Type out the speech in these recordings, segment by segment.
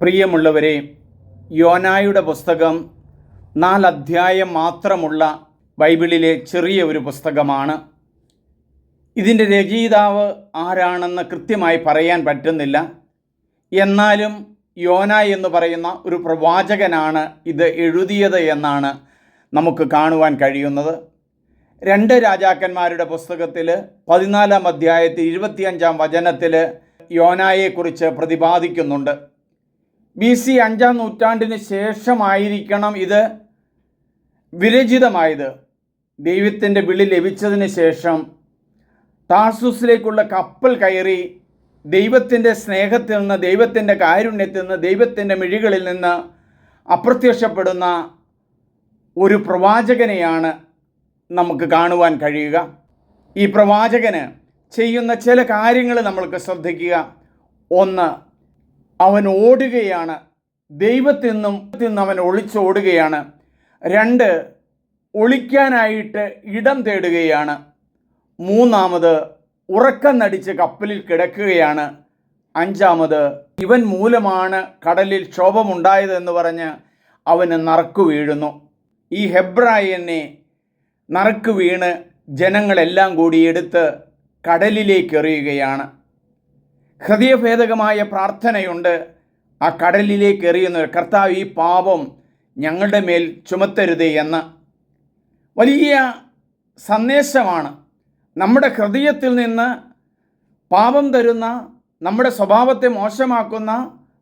പ്രിയമുള്ളവരെ യോനായുടെ പുസ്തകം നാലധ്യായം മാത്രമുള്ള ബൈബിളിലെ ചെറിയ ഒരു പുസ്തകമാണ്. ഇതിന്റെ രചയിതാവ് ആരാണെന്ന് കൃത്യമായി പറയാൻ പറ്റുന്നില്ല. എന്നാലും യോന എന്ന് പറയുന്ന ഒരു പ്രവാചകനാണ് ഇത് എഴുതിയത് എന്നാണ് നമുക്ക് കാണുവാൻ കഴിയുന്നത്. രണ്ട് രാജാക്കന്മാരുടെ പുസ്തകത്തിൽ പതിനാലാം അധ്യായത്തിൽ ഇരുപത്തിയഞ്ചാം വചനത്തിൽ യോനായെക്കുറിച്ച് പ്രതിപാദിക്കുന്നുണ്ട്. ബി സി അഞ്ചാം നൂറ്റാണ്ടിന് ശേഷമായിരിക്കണം ഇത് വിരചിതമായത്. ദൈവത്തിന്റെ വിളി ലഭിച്ചതിന് ശേഷം ടാർസൂസിലേക്കുള്ള കപ്പൽ കയറി ദൈവത്തിന്റെ സ്നേഹത്തിൽ നിന്ന് ദൈവത്തിന്റെ കാരുണ്യത്തിൽ നിന്ന് ദൈവത്തിന്റെ മിഴികളിൽ നിന്ന് അപ്രത്യക്ഷപ്പെടുന്ന ഒരു പ്രവാചകനെയാണ് നമുക്ക് കാണുവാൻ കഴിയുക. ഈ പ്രവാചകന് ചെയ്യുന്ന ചില കാര്യങ്ങൾ നമ്മൾക്ക് ശ്രദ്ധിക്കുക. ഒന്ന് അവൻ ഓടുകയാണ്. ദൈവത്തിൽ നിന്നും അവൻ ഒളിച്ചോടുകയാണ് രണ്ട് ഒളിക്കാനായിട്ട് ഇടം തേടുകയാണ്. മൂന്നാമത് ഉറക്കം നടിച്ച് കപ്പലിൽ കിടക്കുകയാണ്. അഞ്ചാമത് ഇവൻ മൂലമാണ് കടലിൽ ക്ഷോഭമുണ്ടായതെന്ന് പറഞ്ഞ് അവന് നറുക്കു വീഴുന്നു. ഈ ഹെബ്രായനെ നറുക്ക് വീണ് ജനങ്ങളെല്ലാം കൂടി എടുത്ത് കടലിലേക്ക് എറിയുകയാണ്. ഹൃദയഭേദകമായ പ്രാർത്ഥനയുണ്ട്. ആ കടലിലേക്ക് എറിയുന്ന കർത്താവ് ഈ പാപം ഞങ്ങളുടെ മേൽ ചുമത്തരുതേ എന്ന്. വലിയ സന്ദേശമാണ്. നമ്മുടെ ഹൃദയത്തിൽ നിന്ന് പാപം തരുന്ന നമ്മുടെ സ്വഭാവത്തെ മോശമാക്കുന്ന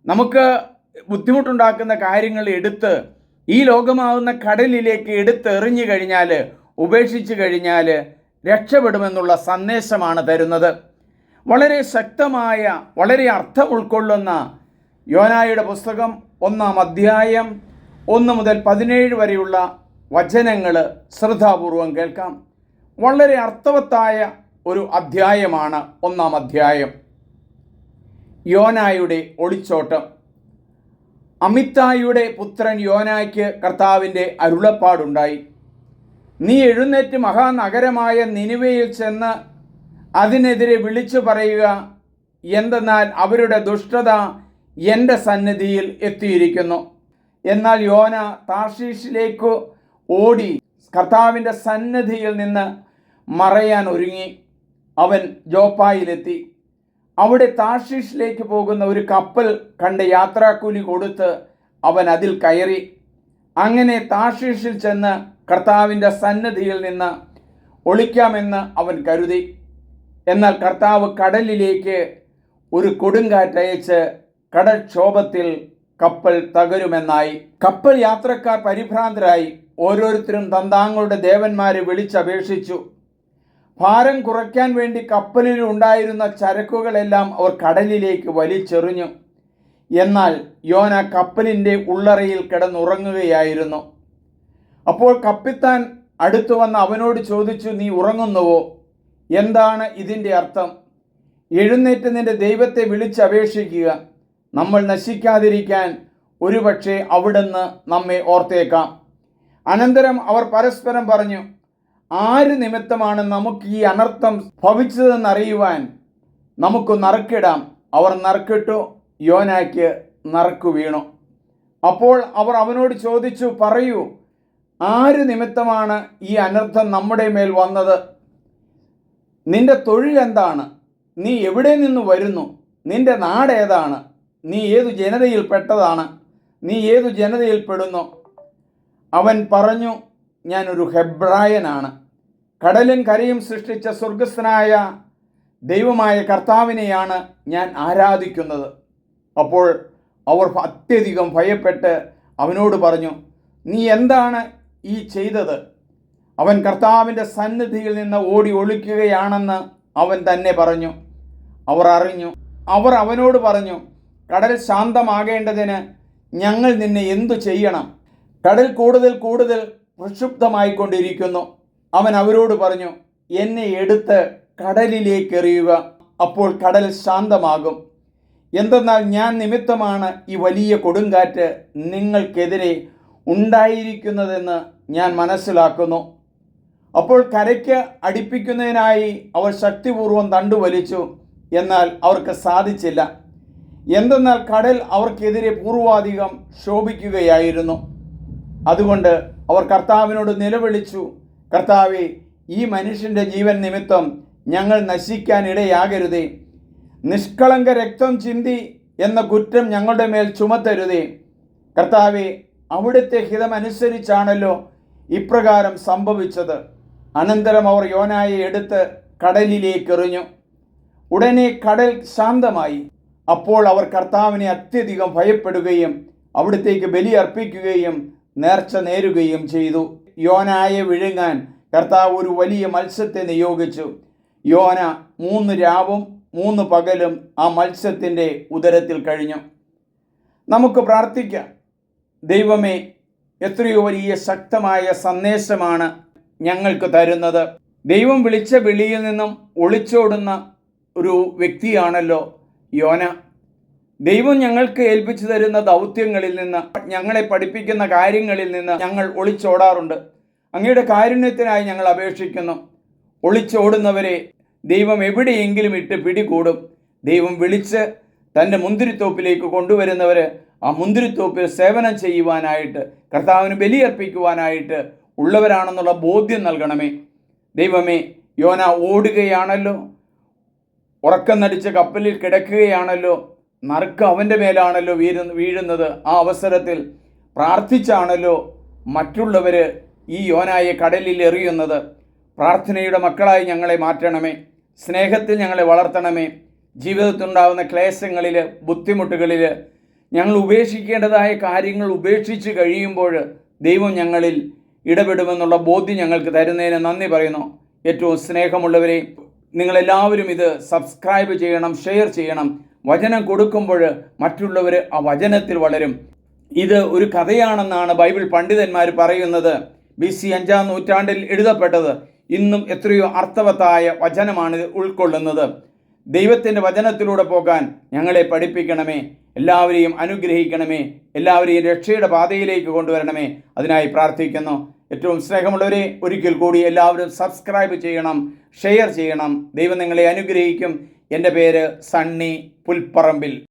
നമുക്ക് ബുദ്ധിമുട്ടുണ്ടാക്കുന്ന കാര്യങ്ങൾ എടുത്ത് ഈ ലോകമാവുന്ന കടലിലേക്ക് എടുത്ത് എറിഞ്ഞു കഴിഞ്ഞാൽ ഉപേക്ഷിച്ചു കഴിഞ്ഞാൽ രക്ഷപ്പെടുമെന്നുള്ള സന്ദേശമാണ് തരുന്നത്. വളരെ ശക്തമായ വളരെ അർത്ഥം ഉൾക്കൊള്ളുന്ന യോനായുടെ പുസ്തകം ഒന്നാം അധ്യായം ഒന്ന് മുതൽ പതിനേഴ് വരെയുള്ള വചനങ്ങൾ ശ്രദ്ധാപൂർവം കേൾക്കാം. വളരെ അർത്ഥവത്തായ ഒരു അധ്യായമാണ് ഒന്നാം അധ്യായം. യോനായുടെ ഒളിച്ചോട്ടം. അമിത്തായുടെ പുത്രൻ യോനായ്ക്ക് കർത്താവിന്റെ അരുളപ്പാടുണ്ടായി. നീ എഴുന്നേറ്റ് മഹാനഗരമായ നിനുവയിൽ ചെന്ന് അതിനെതിരെ വിളിച്ചു പറയുക എന്തെന്നാൽ അവരുടെ ദുഷ്ടത എന്റെ സന്നിധിയിൽ എത്തിയിരിക്കുന്നു. എന്നാൽ യോന താർഷീഷിലേക്ക് ഓടി കർത്താവിന്റെ സന്നിധിയിൽ നിന്ന് മറയാൻ ഒരുങ്ങി. അവൻ ജോപ്പായിലെത്തി. അവിടെ താർഷീഷിലേക്ക് പോകുന്ന ഒരു കപ്പൽ കണ്ട് യാത്രാക്കൂലി കൊടുത്ത് അവൻ അതിൽ കയറി. അങ്ങനെ താർഷീഷിൽ ചെന്ന് കർത്താവിന്റെ സന്നിധിയിൽ നിന്ന് ഒളിക്കാമെന്ന് അവൻ കരുതി. എന്നാൽ കർത്താവ് കടലിലേക്ക് ഒരു കൊടുങ്കാറ്റ് കൊടുങ്കാറ്റയച്ച് കടൽക്ഷോഭത്തിൽ കപ്പൽ തകരുമെന്നായി. കപ്പൽ യാത്രക്കാർ പരിഭ്രാന്തരായി. ഓരോരുത്തരും തന്താങ്ങളുടെ ദേവന്മാരെ വിളിച്ചപേക്ഷിച്ചു. ഭാരം കുറയ്ക്കാൻ വേണ്ടി കപ്പലിൽ ഉണ്ടായിരുന്ന ചരക്കുകളെല്ലാം അവർ കടലിലേക്ക് വലിച്ചെറിഞ്ഞു. എന്നാൽ യോന കപ്പലിന്റെ ഉള്ളറയിൽ കിടന്നുറങ്ങുകയായിരുന്നു. അപ്പോൾ കപ്പിത്താൻ അടുത്തു വന്ന് അവനോട് ചോദിച്ചു നീ ഉറങ്ങുന്നുവോ? എന്താണ് ഇതിന്റെ അർത്ഥം? എഴുന്നേറ്റ് നിന്റെ ദൈവത്തെ വിളിച്ചപേക്ഷിക്കുക. നമ്മൾ നശിക്കാതിരിക്കാൻ ഒരുപക്ഷെ അവിടുന്ന് നമ്മെ ഓർത്തേക്കാം. അനന്തരം അവർ പരസ്പരം പറഞ്ഞു ആര് നിമിത്തമാണ് നമുക്ക് ഈ അനർത്ഥം ഭവിച്ചതെന്നറിയുവാൻ നമുക്ക് നറുക്കിടാം. അവർ നറുക്കിട്ടു യോനായ്ക്ക് നറുക്കു വീണു. അപ്പോൾ അവർ അവനോട് ചോദിച്ചു പറയൂ ആര് നിമിത്തമാണ് ഈ അനർത്ഥം നമ്മുടെ മേൽ വന്നത്? നിന്റെ തൊഴിൽ എന്താണ്? നീ എവിടെ നിന്ന് വരുന്നു? നിന്റെ നാട് ഏതാണ്? നീ ഏതു ജനതയിൽപ്പെട്ടതാണ് നീ ഏതു ജനതയിൽപ്പെടുന്നു അവൻ പറഞ്ഞു ഞാനൊരു ഹെബ്രായനാണ്. കടലും കരയും സൃഷ്ടിച്ച സ്വർഗസ്ഥനായ ദൈവമായ കർത്താവിനെയാണ് ഞാൻ ആരാധിക്കുന്നത്. അപ്പോൾ അവർ അത്യധികം ഭയപ്പെട്ട് അവനോട് പറഞ്ഞു നീ എന്താണ് ഈ ചെയ്തത്? അവൻ കർത്താവിന്റെ സന്നിധിയിൽ നിന്ന് ഓടി ഒളിക്കുകയാണെന്ന് അവൻ തന്നെ പറഞ്ഞു. അവർ അറിഞ്ഞു. അവർ അവനോട് പറഞ്ഞു കടൽ ശാന്തമാകേണ്ടതിന് ഞങ്ങൾ നിന്നെ എന്തു ചെയ്യണം? കടൽ കൂടുതൽ കൂടുതൽ പ്രക്ഷുബ്ധമായിക്കൊണ്ടിരിക്കുന്നു. അവൻ അവരോട് പറഞ്ഞു എന്നെ എടുത്ത് കടലിലേക്ക് എറിയുക അപ്പോൾ കടൽ ശാന്തമാകും. എന്തെന്നാൽ ഞാൻ നിമിത്തമാണ് ഈ വലിയ കൊടുങ്കാറ്റ് നിങ്ങൾക്കെതിരെ ഉണ്ടായിരിക്കുന്നതെന്ന് ഞാൻ മനസ്സിലാക്കുന്നു. അപ്പോൾ കരയ്ക്ക് അടിപ്പിക്കുന്നതിനായി അവർ ശക്തിപൂർവം തണ്ടുവലിച്ചു എന്നാൽ അവർക്ക് സാധിച്ചില്ല. എന്തെന്നാൽ കടൽ അവർക്കെതിരെ പൂർവാധികം ശോഭിക്കുകയായിരുന്നു. അതുകൊണ്ട് അവർ കർത്താവിനോട് നിലവിളിച്ചു. കർത്താവെ ഈ മനുഷ്യന്റെ ജീവൻ നിമിത്തം ഞങ്ങൾ നശിക്കാൻ ഇടയാകരുതേ. നിഷ്കളങ്ക രക്തം ചിന്തി എന്ന കുറ്റം ഞങ്ങളുടെ മേൽ ചുമത്തരുതേ. കർത്താവെ അവിടുത്തെ ഹിതമനുസരിച്ചാണല്ലോ ഇപ്രകാരം സംഭവിച്ചത്. അനന്തരം അവർ യോനായെ എടുത്ത് കടലിലേക്ക് എറിഞ്ഞു ഉടനെ കടൽ ശാന്തമായി. അപ്പോൾ അവർ കർത്താവിനെ അത്യധികം ഭയപ്പെടുകയും അവിടത്തേക്ക് ബലി അർപ്പിക്കുകയും നേർച്ച നേരുകയും ചെയ്തു. യോനായെ വിഴുങ്ങാൻ കർത്താവ് ഒരു വലിയ മത്സ്യത്തെ നിയോഗിച്ചു. യോന മൂന്ന് രാവും മൂന്ന് പകലും ആ മത്സ്യത്തിന്റെ ഉദരത്തിൽ കഴിഞ്ഞു. നമുക്ക് പ്രാർത്ഥിക്കാം. ദൈവമേ എത്രയോ വലിയ ശക്തമായ സന്ദേശമാണ് ഞങ്ങൾക്ക് തരുന്നത്. ദൈവം വിളിച്ച വിളിയിൽ നിന്നും ഒളിച്ചോടുന്ന ഒരു വ്യക്തിയാണല്ലോ യോന. ദൈവം ഞങ്ങൾക്ക് ഏൽപ്പിച്ചു തരുന്ന ദൗത്യങ്ങളിൽ നിന്ന് ഞങ്ങളെ പഠിപ്പിക്കുന്ന കാര്യങ്ങളിൽ നിന്ന് ഞങ്ങൾ ഒളിച്ചോടാറുണ്ട്. അങ്ങയുടെ കാരുണ്യത്തിനായി ഞങ്ങൾ അപേക്ഷിക്കുന്നു. ഒളിച്ചോടുന്നവരെ ദൈവം എവിടെയെങ്കിലും ഇട്ട് പിടികൂടും. ദൈവം വിളിച്ച് തന്റെ മുന്തിരിത്തോപ്പിലേക്ക് കൊണ്ടുവരുന്നവർ ആ മുന്തിരിത്തോപ്പിൽ സേവനം ചെയ്യുവാനായിട്ട് കർത്താവിന് ബലിയർപ്പിക്കുവാനായിട്ട് ഉള്ളവരാണെന്നുള്ള ബോധ്യം നൽകണമേ. ദൈവമേ യോന ഓടുകയാണല്ലോ. ഉറക്കം നടിച്ച കപ്പലിൽ കിടക്കുകയാണല്ലോ. നറുക്ക് അവന്റെ മേലാണല്ലോ വീര വീഴുന്നത്. ആ അവസരത്തിൽ പ്രാർത്ഥിച്ചാണല്ലോ മറ്റുള്ളവർ ഈ യോനായെ കടലിൽ എറിയുന്നത്. പ്രാർത്ഥനയുടെ മക്കളായി ഞങ്ങളെ മാറ്റണമേ. സ്നേഹത്തിൽ ഞങ്ങളെ വളർത്തണമേ. ജീവിതത്തിലുണ്ടാകുന്ന ക്ലേശങ്ങളിൽ ബുദ്ധിമുട്ടുകളിൽ ഞങ്ങൾ ഉപേക്ഷിക്കേണ്ടതായ കാര്യങ്ങൾ ഉപേക്ഷിച്ച് കഴിയുമ്പോൾ ദൈവം ഞങ്ങളിൽ ഇടപെടുമെന്നുള്ള ബോധ്യം ഞങ്ങൾക്ക് തരുന്നതിന് നന്ദി പറയുന്നു. ഏറ്റവും സ്നേഹമുള്ളവരെ നിങ്ങളെല്ലാവരും ഇത് സബ്സ്ക്രൈബ് ചെയ്യണം ഷെയർ ചെയ്യണം. വചനം കൊടുക്കുമ്പോൾ മറ്റുള്ളവർ ആ വചനത്തിൽ വളരും. ഇത് ഒരു കഥയാണെന്നാണ് ബൈബിൾ പണ്ഡിതന്മാർ പറയുന്നത്. ബി സി അഞ്ചാം നൂറ്റാണ്ടിൽ എഴുതപ്പെട്ടത്. ഇന്നും എത്രയോ അർത്ഥവത്തായ വചനമാണ് ഉൾക്കൊള്ളുന്നത്. ദൈവത്തിന്റെ വചനത്തിലൂടെ പോകാൻ ഞങ്ങളെ പഠിപ്പിക്കണമേ. എല്ലാവരെയും അനുഗ്രഹിക്കണമേ. എല്ലാവരെയും രക്ഷയുടെ പാതയിലേക്ക് കൊണ്ടുവരണമേ. അതിനായി പ്രാർത്ഥിക്കുന്നു. ഏറ്റവും സ്നേഹമുള്ളവരെ ഒരിക്കൽ കൂടി എല്ലാവരും സബ്സ്ക്രൈബ് ചെയ്യണം ഷെയർ ചെയ്യണം. ദൈവം നിങ്ങളെ അനുഗ്രഹിക്കും. എന്റെ പേര് സണ്ണി പുൽപ്പറമ്പിൽ.